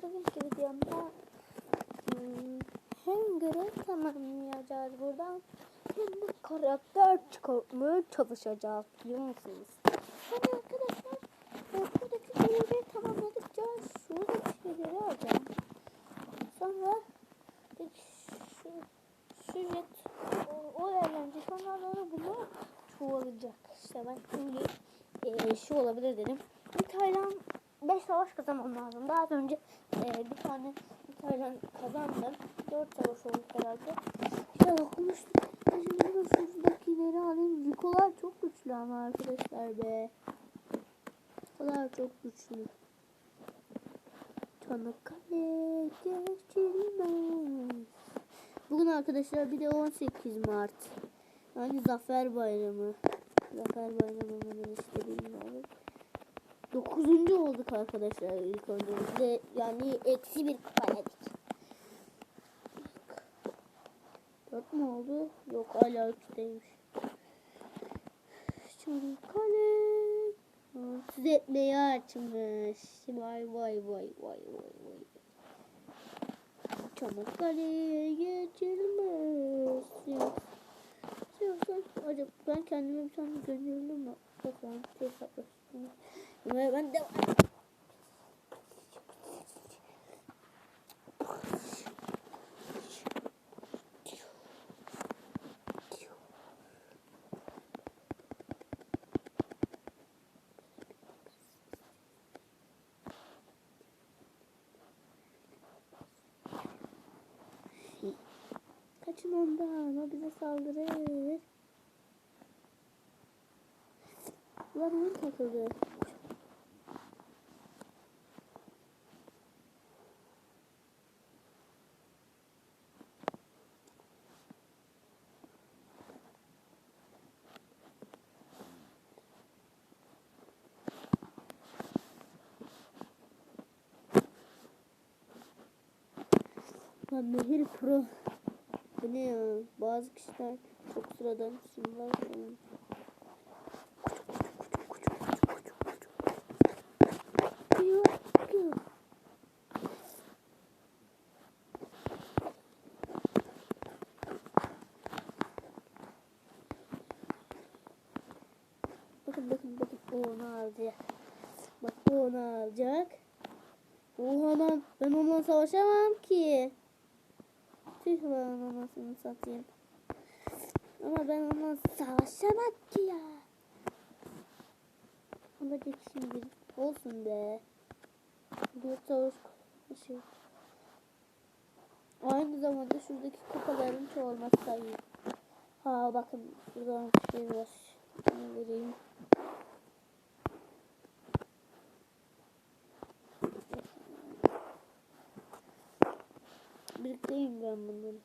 ki videomda hmm, hem görev tamamlayacağız buradan hem de karakter çıkartmaya çalışacağız biliyor musunuz? Hani arkadaşlar e, buradaki görevleri tamamladıkça şuradaki şeyleri alacağım. Sonra şu, jet o, o eğlence sonra bunu çoğalacak. İşte ben öyle e, şu olabilir dedim. Bir Taylan 5 savaş kazanmam lazım. Daha az önce e, bir tane bir Taylan kazandım. 4 savaş oldu herhalde. İşte okumuştum. Şimdi şuradakileri alayım. Rikolar çok güçlü ama arkadaşlar be. Rikolar çok güçlü. Çanakkale geçilmez. Bugün arkadaşlar bir de 18 Mart. Yani Zafer Bayramı. Zafer Bayramı mıdır işte bilmiyorum. Dokuzuncu olduk arkadaşlar ilk önce. Yani eksi bir kupa yedik. Dört mü oldu? Yok hala üçteymiş. Çanakkale. Düzeltmeyi açmış. Vay vay vay vay vay vay. Çanakkale'ye geçilmez. Ya. Sen, acaba ben kendime bir tane gönüllü mü? Bakalım. Hesaplaştım. Ben de Kaçın ondan. O bize saldırır. Ulan oyun takıldı. Lan Mehir Pro. Bu ne ya? Bazı kişiler çok sıradan falan. Yok, yok. Bakın bakın bakın o onu alacak. Bak bu onu alacak. Oha lan ben onunla savaşamam ki. Tüh lan anasını satayım. Ama ben onunla savaşamam ki ya. Olacak şimdi. Olsun be. Bir savaş şey. Aynı zamanda şuradaki kupaların çoğalması iyi. Ha bakın buradan bir şey var. Bunu vereyim. Birlikteyim ben bunları.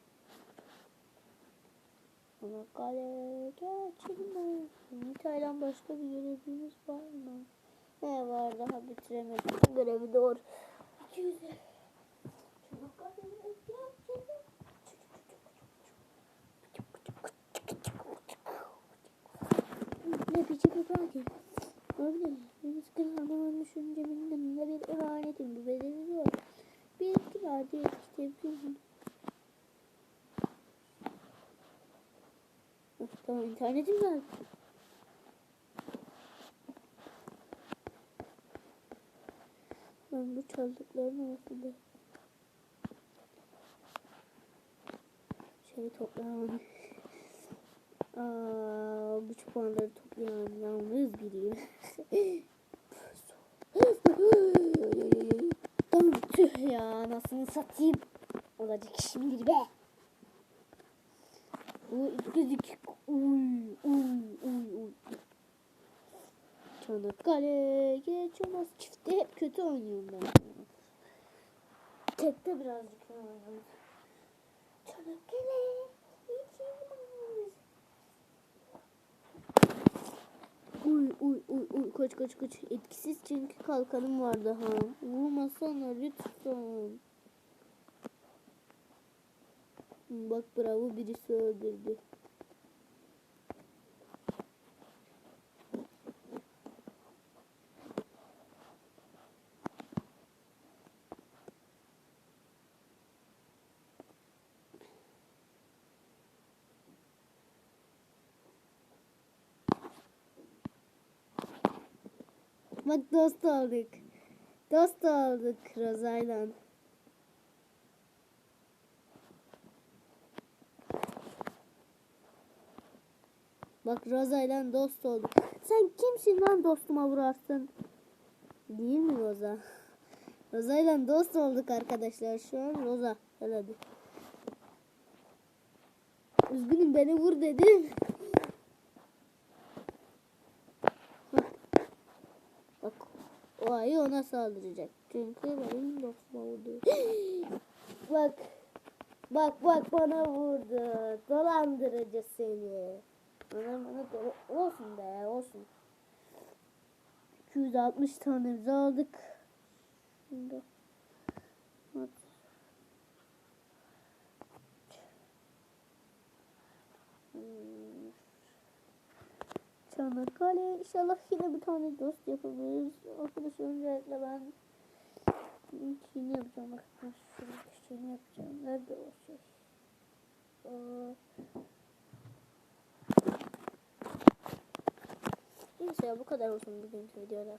Ama kale geçilmez. Nitay'dan başka bir görevimiz var mı? Ne var daha bitiremedim. Görevi doğru. 200 ne biçim köpek Öyle. Beni sıkın anlamanın düşünce benim de bir emanetim. Bu bedeli zor. Bir iki vardı. Kitapım. Tamam internetim var. Ben bu çaldıkların arasında şey toplayamadım. Aa, bu puanları toplayan yalnız biriyim. Tamam tüh ya anasını satayım. Olacak şimdi be. Bu gözük. Uy uy uy uy. Çanakkale geçemez. Çifte hep kötü oynuyorum ben. Tekte birazcık oynuyorum. Çanakkale geçemez. Uy uy koç koç koç. Etkisiz çünkü kalkanım vardı ha. Vurmasana lütfen. Bak bravo birisi öldürdü. Bak dost olduk. Dost olduk Rozayla. Bak Rozayla dost olduk. Sen kimsin lan dostuma vurarsın? Değil mi Roza? Rozayla dost olduk arkadaşlar. Şu an Roza. Hadi. Üzgünüm beni vur dedim. Bak o ayı ona saldıracak. Çünkü benim dostuma vurdu. bak. Bak bak bana vurdu. Dolandırıcı seni. Bana bana dola- olsun be olsun. 260 tanemizi aldık. Şimdi. Bak. Çanakkale inşallah yine bir tane dost yapabiliriz. Arkadaşlar öncelikle ben şeyini yapacağım. Bak ben şuradaki şeyini yapacağım. Nerede o şey? Aa. Neyse bu kadar olsun bugünkü videoda.